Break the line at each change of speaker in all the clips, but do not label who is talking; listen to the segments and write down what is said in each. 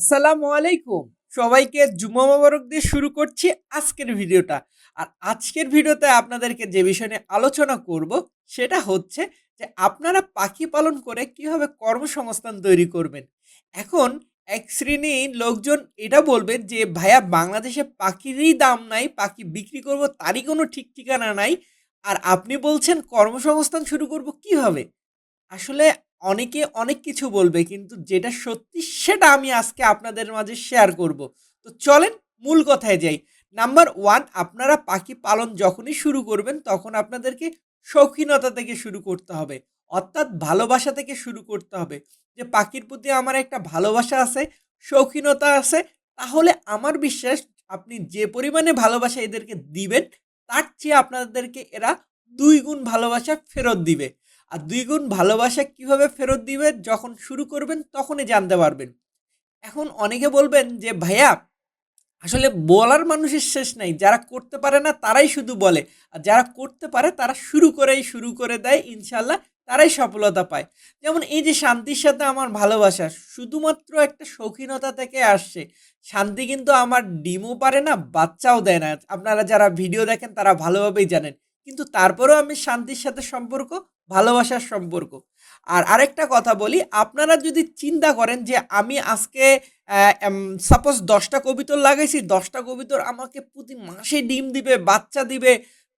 আসসালামু আলাইকুম। সবাইকে জুমা মোবারক দিয়ে শুরু করছি আজকের ভিডিওটা। আর আজকের ভিডিওতে আপনাদেরকে যে বিষয় নিয়ে আলোচনা করব, সেটা হচ্ছে যে আপনারা পাখি পালন করে কীভাবে কর্মসংস্থান তৈরি করবেন। এখন এক শ্রেণি লোকজন এটা বলবে যে, ভাইয়া, বাংলাদেশে পাখিরই দাম নাই, পাখি বিক্রি করব তারই কোনো ঠিক ঠিকানা নাই। আর আপনি বলছেন কর্মসংস্থান শুরু করব কীভাবে? আসলে অনেকে অনেক কিছু বলবে, কিন্তু যেটা সত্যি সেটা আমি আজকে আপনাদের মাঝে শেয়ার করব। তো চলেন মূল কথায় যাই। নাম্বার ওয়ান আপনারা পাখি পালন যখনই শুরু করবেন, তখন আপনাদেরকে শৌখিনতা থেকে শুরু করতে হবে। অর্থাৎ ভালোবাসা থেকে শুরু করতে হবে। যে পাখির প্রতি আমার একটা ভালোবাসা আছে, শৌখিনতা আছে, তাহলে আমার বিশ্বাস আপনি যে পরিমাণে ভালোবাসা এদেরকে দিবেন, তার চেয়ে আপনাদেরকে এরা দুই গুণ ভালোবাসা ফেরত দিবে। আর দুই গুণ ভালোবাসা কীভাবে ফেরত দিবে, যখন শুরু করবেন তখনই জানতে পারবেন। এখন অনেকে বলবেন যে, ভাইয়া, আসলে বলার মানুষের শেষ নাই। যারা করতে পারে না, তারাই শুধু বলে। আর যারা করতে পারে, তারা শুরু করেই শুরু করে দেয় ইনশাল্লাহ তারাই সফলতা পায়। যেমন এই যে, শান্তির সাথে আমার ভালোবাসা, শুধুমাত্র একটা শৌখিনতা থেকে আসছে। শান্তি কিন্তু আমার ডিমও পারে না, বাচ্চাও দেয় না। আপনারা যারা ভিডিও দেখেন, তারা ভালোভাবেই জানেন। কিন্তু তারপরেও আমি শান্তির সাথে সম্পর্ক ভালোবাসার সম্পর্ক। আর আরেকটা কথা বলি, আপনারা যদি চিন্তা করেন যে আমি আজকে সাপোজ দশটা কবিতর লাগাইছি, দশটা কবিতর আমাকে প্রতি মাসে ডিম দিবে, বাচ্চা দিবে,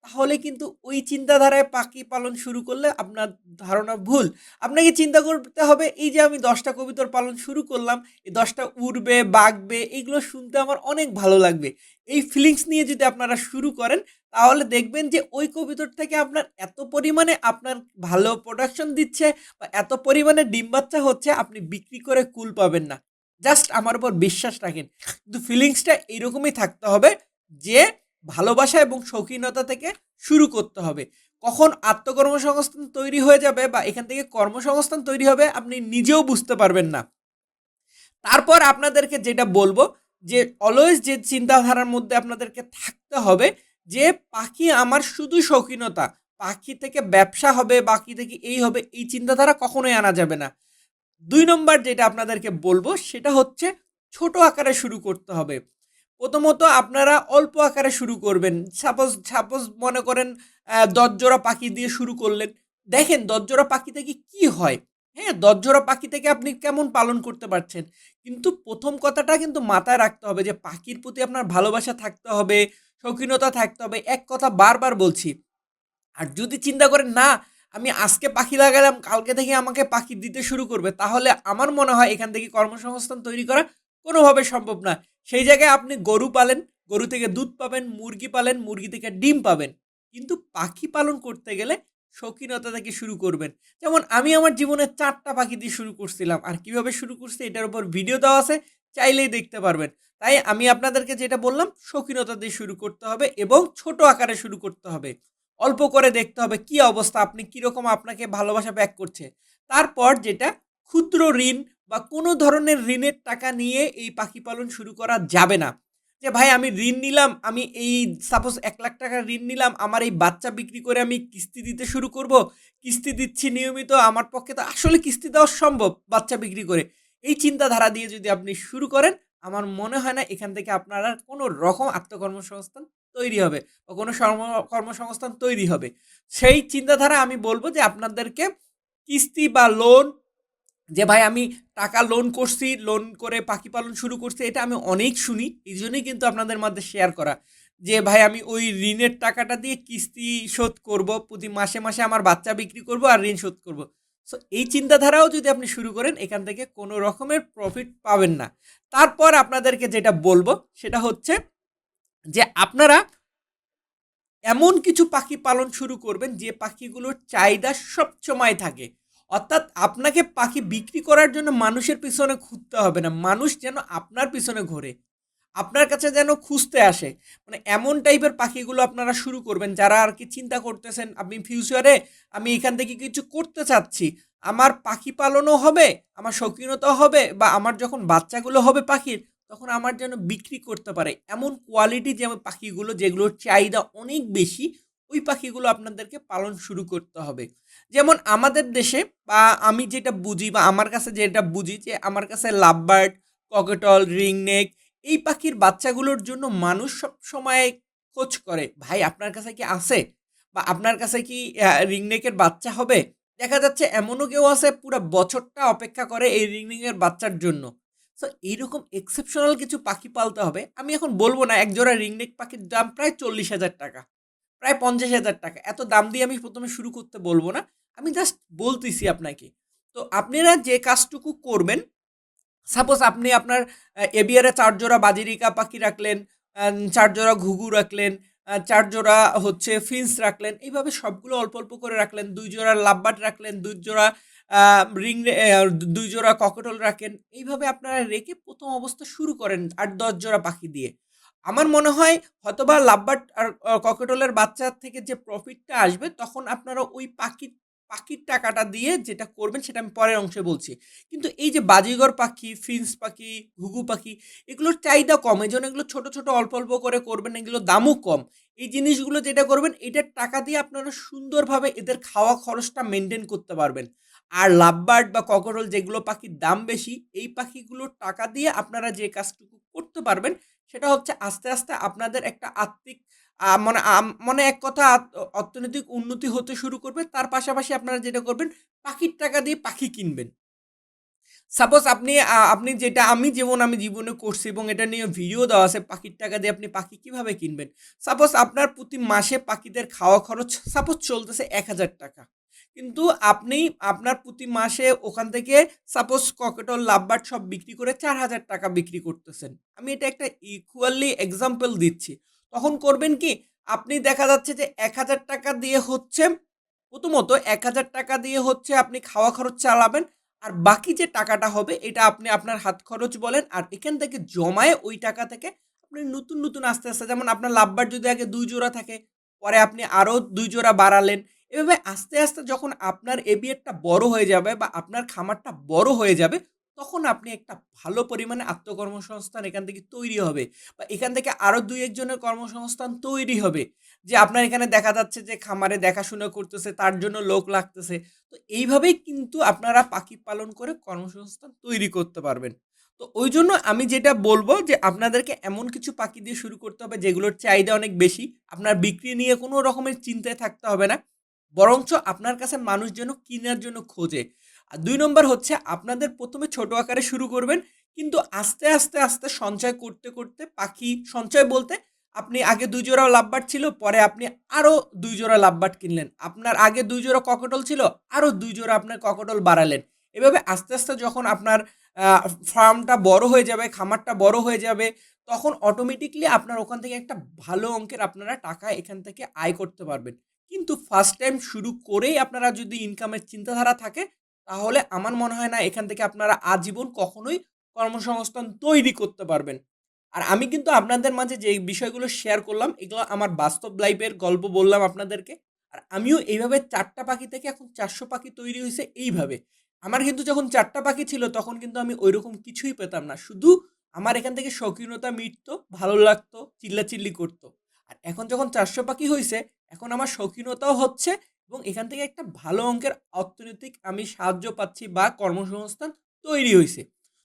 তাহলে কিন্তু ওই চিন্তাধারায় পাখি পালন শুরু করলে আপনার ধারণা ভুল। আপনাকে চিন্তা করতে হবে, এই যে আমি দশটা কবিতর পালন শুরু করলাম, এই দশটা উড়বে, বাগবে এইগুলো শুনতে আমার অনেক ভালো লাগবে। এই ফিলিংস নিয়ে যদি আপনারা শুরু করেন তাহলে দেখবেন যে ওই কবিতর থেকে আপনার এত পরিমাণে আপনার ভালো প্রোডাকশন দিচ্ছে বা এত পরিমাণে ডিম বাচ্চা হচ্ছে, আপনি বিক্রি করে কুল পাবেন না। জাস্ট আমার উপর বিশ্বাস রাখেন। কিন্তু ফিলিংসটা এইরকমই থাকতে হবে যে ভালোবাসা এবং শৌখিনতা থেকে শুরু করতে হবে। কখন আত্মকর্মসংস্থান তৈরি হয়ে যাবে বা এখান থেকে কর্মসংস্থান তৈরি হবে আপনি নিজেও বুঝতে পারবেন না। তারপর আপনাদেরকে যেটা বলব যে অলওয়েজ যে চিন্তাধারার মধ্যে আপনাদেরকে থাকতে হবে যে পাখি আমার শুধু শৌখিনতা, পাখি থেকে ব্যবসা হবে পাখি থেকে এই হবে, এই চিন্তাধারা কখনোই আনা যাবে না। দুই নম্বর যেটা আপনাদেরকে বলব, সেটা হচ্ছে ছোট আকারে শুরু করতে হবে। প্রথমত আপনারা অল্প আকারে শুরু করবেন। সাপোজ সাপোজ মনে করেন দশজোড়া পাখি দিয়ে শুরু করলেন। দেখেন দশজোড়া পাখি থেকে কি হয়? হ্যাঁ দশজোড়া পাখি থেকে আপনি কেমন পালন করতে পারছেন? কিন্তু প্রথম কথাটা কিন্তু মাথায় রাখতে হবে যে পাখির প্রতি আপনার ভালোবাসা থাকতে হবে শৌখিনতা থাকতে হবে। এক কথা বারবার বলছি। আর যদি চিন্তা করেন, না, আমি আজকে পাখি লাগালাম, কালকে থেকে আমাকে পাখি দিতে শুরু করবে, তাহলে আমার মনে হয় এখান থেকে কর্মসংস্থান তৈরি করা কোনোভাবে সম্ভব না। সেই জায়গায় আপনি গরু পালেন, গরু থেকে দুধ পাবেন, মুরগি পালেন, মুরগি থেকে ডিম পাবেন। কিন্তু পাখি পালন করতে গেলে শৌখিনতা থেকে শুরু করবেন। যেমন আমি আমার জীবনে চারটা পাখি দিয়ে শুরু করছিলাম। আর কীভাবে শুরু করছি, এটার উপর ভিডিও দেওয়া আছে। চাইলেই দেখতে পারবেন। তাই আমি আপনাদেরকে যেটা বললাম, শৌখিনতা দিয়ে শুরু করতে হবে এবং ছোট আকারে শুরু করতে হবে। অল্প করে দেখতে হবে কি অবস্থা, আপনি কীরকম আপনাকে ভালোবাসা ব্যাক করছে। তারপর যেটা, ক্ষুদ্র ঋণ বা কোনো ধরনের ঋণের টাকা নিয়ে এই পাখি পালন শুরু করা যাবে না। যে ভাই, আমি ঋণ নিলাম, আমি এই সাপোজ এক লাখ টাকার ঋণ নিলাম, আমার এই বাচ্চা বিক্রি করে আমি কিস্তি দিতে শুরু করব, কিস্তি দিচ্ছি নিয়মিত, আমার পক্ষে তো আসলে কিস্তি দেওয়া সম্ভব বাচ্চা বিক্রি করে। এই চিন্তাধারা দিয়ে যদি আপনি শুরু করেন, আমার মনে হয় না এখান থেকে আপনারা কোনো রকম আত্মকর্মসংস্থান তৈরি হবে বা কোনো কর্মসংস্থান তৈরি হবে। সেই চিন্তাধারা আমি বলব যে আপনাদেরকে কিস্তি বা লোন যে ভাই আমি টাকা লোন করছি লোন করে পাখি পালন শুরু করছি, এটা আমি অনেক শুনি, এই জন্যই কিন্তু আপনাদের মধ্যে শেয়ার করা। যে ভাই আমি ওই ঋণের টাকাটা দিয়ে কিস্তি শোধ করব, প্রতি মাসে মাসে আমার বাচ্চা বিক্রি করব আর ঋণ শোধ করব। সো এই চিন্তাধারাও যদি আপনি শুরু করেন, এখান থেকে কোনো রকমের প্রফিট পাবেন না। তারপর আপনাদেরকে যেটা বলব, সেটা হচ্ছে যে আপনারা এমন কিছু পাখি পালন শুরু করবেন, যে পাখিগুলোর চাহিদা সবসময় থাকে। অর্থাৎ আপনাকে পাখি বিক্রি করার জন্য মানুষের পিছনে খুঁজতে হবে না। মানুষ যেন আপনার পিছনে ঘোরে। আপনার কাছে যেন খুঁজতে আসে। মানে এমন টাইপের পাখিগুলো আপনারা শুরু করবেন, যারা আর কি চিন্তা করতেছেন আপনি ফিউচারে আমি এখান থেকে কিছু করতে চাচ্ছি। আমার পাখি পালনও হবে, আমার শৌখিনতাও হবে, বা আমার যখন বাচ্চাগুলো হবে পাখির, তখন আমার যেন বিক্রি করতে পারে। এমন কোয়ালিটি যেমন পাখিগুলো, যেগুলোর চাহিদা অনেক বেশি, ওই পাখিগুলো আপনাদেরকে পালন শুরু করতে হবে। যেমন আমাদের দেশে, বা আমি যেটা বুঝি, বা আমার কাছে যেটা বুঝি, যে আমার কাছে লাভ বার্ড ককেটল, রিংনেক এই পাখির বাচ্চাগুলোর জন্য মানুষ সব সময় খোঁজ করে, ভাই, আপনার কাছে কি আছে? বা আপনার কাছে কি রিংনেকের বাচ্চা হবে? দেখা যাচ্ছে এমনও কেউ আছে, পুরো বছরটা অপেক্ষা করে এই রিংনেকের বাচ্চার জন্য। সো এইরকম এক্সেপশনাল কিছু পাখি পালতে হবে। আমি এখন বলব না, একজোড়া রিংনেক পাখির দাম প্রায় চল্লিশ হাজার টাকা, প্রায় পঞ্চাশ হাজার টাকা। এত দাম দিয়ে আমি প্রথমে শুরু করতে বলব না, আমি জাস্ট বলতেছি আপনাকে। তো আপনারা যে কাজটুকু করবেন সাপোজ আপনি আপনার এবিআরে চার জোড়া বাজিরিকা পাখি রাখলেন চার জোড়া ঘুঘু রাখলেন চার জোড়া হচ্ছে ফিন্স রাখলেন, এইভাবে সবগুলো অল্প অল্প করে রাখলেন, দুই জোড়া লাভবাট রাখলেন, দুই জোড়া রিং দুই জোড়া ককটল রাখেন, এইভাবে আপনারা রেখে প্রথম অবস্থা শুরু করেন আট দশ জোড়া পাখি দিয়ে। আমার মনে হয় হয়তোবা লাভবাট আর ককটলের বাচ্চা থেকে যে প্রফিটটা আসবে, তখন আপনারা ওই পাখির পাখির টাকাটা দিয়ে যেটা করবেন সেটা আমি পরের অংশে বলছি। কিন্তু এই যে বাজিগর পাখি, ফিন্স পাখি, ঘুঘু পাখি, এগুলোর চাহিদা কম। এই জন্য এগুলো ছোটো ছোটো, অল্প অল্প করে করবেন, এগুলো দামও কম। এই জিনিসগুলো যেটা করবেন, এটার টাকা দিয়ে আপনারা সুন্দরভাবে এদের খাওয়া খরচটা মেনটেন করতে পারবেন। আর লাভবার্ড বা ককরল যেগুলো পাখির দাম বেশি, এই পাখিগুলোর টাকা দিয়ে আপনারা যে কাজটুকু করতে পারবেন, সেটা হচ্ছে আস্তে আস্তে আপনাদের একটা আত্মিক মানে মানে এক কথা অর্থনৈতিক উন্নতি হতে শুরু করবে। তার পাশাপাশি আপনারা যেটা করবেন, পাখির টাকা দিয়ে পাখি কিনবেন। সাপোজ আপনি আপনি যেটা আমি যেমন আমি জীবনে করছি এবং এটা নিয়ে ভিডিও দেওয়া আছে, পাখির টাকা দিয়ে আপনি পাখি কীভাবে কিনবেন? সাপোজ আপনার প্রতি মাসে পাখিদের খাওয়া খরচ সাপোজ চলতেছে এক হাজার টাকা। কিন্তু আপনি, আপনার প্রতি মাসে ওখান থেকে সাপোজ ককেটল, লাভবার্ড সব বিক্রি করে চার হাজার টাকা বিক্রি করতেছেন। আমি এটা একটা ইকুয়ালি এক্সাম্পল দিচ্ছি। তখন করবেন কি? আপনি দেখা যাচ্ছে যে এক হাজার টাকা দিয়ে হচ্ছে, প্রথমত এক হাজার টাকা দিয়ে হচ্ছে আপনি খাওয়া খরচ চালাবেন, আর বাকি যে টাকাটা হবে এটা আপনি আপনার হাত খরচ বলেন, আর এখান থেকে জমায়ে ওই টাকা থেকে আপনি নতুন নতুন আস্তে আস্তে যেমন আপনার লাভবার যদি আগে দুই জোড়া থাকে, পরে আপনি আরও দুই জোড়া বাড়ালেন, এভাবে আস্তে আস্তে যখন আপনার এবিএরটা বড় হয়ে যাবে বা আপনার খামারটা বড় হয়ে যাবে তখন আপনি একটা ভালো পরিমাণে আত্মকর্মসংস্থান এখান থেকে তৈরি হবে বা এখান থেকে আরও দুই একজনের কর্মসংস্থান তৈরি হবে। যে আপনার এখানে দেখা যাচ্ছে যে খামারে দেখাশোনা করতেছে, তার জন্য লোক লাগতেছে। তো এইভাবেই কিন্তু আপনারা পাখি পালন করে কর্মসংস্থান তৈরি করতে পারবেন। তো ওই জন্য আমি যেটা বলব যে আপনাদেরকে এমন কিছু পাখি দিয়ে শুরু করতে হবে যেগুলোর চাহিদা অনেক বেশি। আপনার বিক্রি নিয়ে কোনো রকমের চিন্তায় থাকতে হবে না। বরঞ্চ আপনার কাছে মানুষ যেন কেনার জন্য খোঁজে। দুই নম্বর হচ্ছে আপনাদের প্রথমে ছোট আকারে শুরু করবেন, কিন্তু আস্তে আস্তে আস্তে সঞ্চয় করতে করতে, পাখি সঞ্চয় বলতে আপনি আগে দুই জোড়া লাভবাট ছিল, পরে আপনি আরও দুই জোড়া লাভবাট কিনলেন। আপনার আগে দুই জোড়া ককটল ছিল আরও দুই জোড়া আপনার ককটল বাড়ালেন। এভাবে আস্তে আস্তে যখন আপনার ফার্মটা বড় হয়ে যাবে, খামারটা বড় হয়ে যাবে, তখন অটোমেটিকলি আপনার ওখান থেকে একটা ভালো অঙ্কের আপনারা টাকা এখান থেকে আয় করতে পারবেন। কিন্তু ফার্স্ট টাইম শুরু করেই আপনারা যদি ইনকামের চিন্তাধারা থাকে তাহলে আমার মনে হয় না এখান থেকে আপনারা আজীবন কখনোই কর্মসংস্থান তৈরি করতে পারবেন। আর আমি কিন্তু আপনাদের মাঝে যে বিষয়গুলো শেয়ার করলাম, এগুলো আমার বাস্তব লাইফের গল্প বললাম আপনাদেরকে। আর আমিও এইভাবে চারটা পাখি থেকে এখন চারশো পাখি তৈরি হয়েছে এইভাবে। আমার কিন্তু যখন চারটা পাখি ছিল, তখন কিন্তু আমি ওইরকম কিছুই পেতাম না। শুধু আমার এখান থেকে শৌখিনতা মিটতো, ভালো লাগতো, চিল্লাচিল্লি করতো। আর এখন যখন চারশো পাখি হয়েছে এখন আমার শৌখিনতাও হচ্ছে এবং এখান থেকে একটা ভালো অঙ্কের অর্থনৈতিক আমি সাহায্য পাচ্ছি বা কর্মসংস্থান তৈরি হয়েছে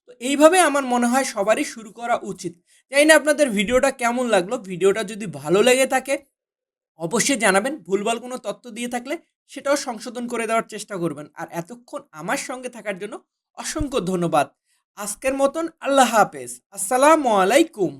তো এইভাবে আমার মনে হয় সবারই শুরু করা উচিত। জানি না আপনাদের ভিডিওটা কেমন লাগল, ভিডিওটা যদি ভালো লেগে থাকে অবশ্যই জানাবেন, ভুলভাল কোনো তথ্য দিয়ে থাকলে সেটাও সংশোধন করে দেওয়ার চেষ্টা করবেন। আর এতক্ষণ আমার সঙ্গে থাকার জন্য অসংখ্য ধন্যবাদ। আজকের মতন আল্লাহ হাফেজ। আসসালামু আলাইকুম।